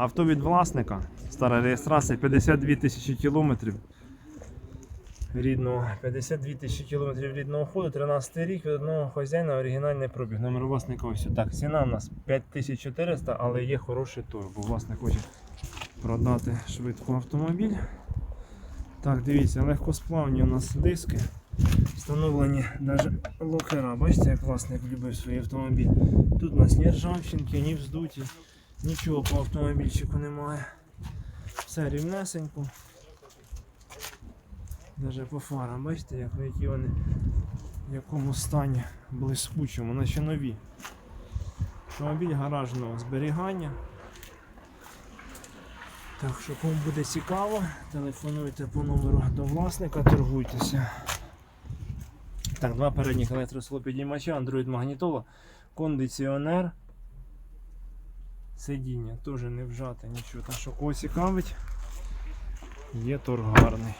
Авто від власника. Стара реєстрація 52 тисячі кілометрів. Рідного 52 тисячі кілометрів рідного ходу, 13 рік від одного хазяїна оригінальний пробіг. Номер власника ось так. Ціна у нас 5400, але є хороший торг, бо власник хоче продати швидко автомобіль. Так, дивіться, легкосплавні у нас диски. Встановлені навіть локера. Бачите, як власник любив свій автомобіль. Тут у нас ні ржавчинки, ні вздуті, нічого по автомобільчику немає. Все рівнесенько. Навіть по фарам, бачите, як, які вони в якому стані блискучому, наче нові. Автомобіль гаражного зберігання. Так що кому буде цікаво, телефонуйте по номеру до власника, торгуйтеся. Так, два передніх електрослопідіймача, Android магнітола, кондиціонер. Сидіння теж не вжати нічого. Так що кого цікавить, є торг гарний.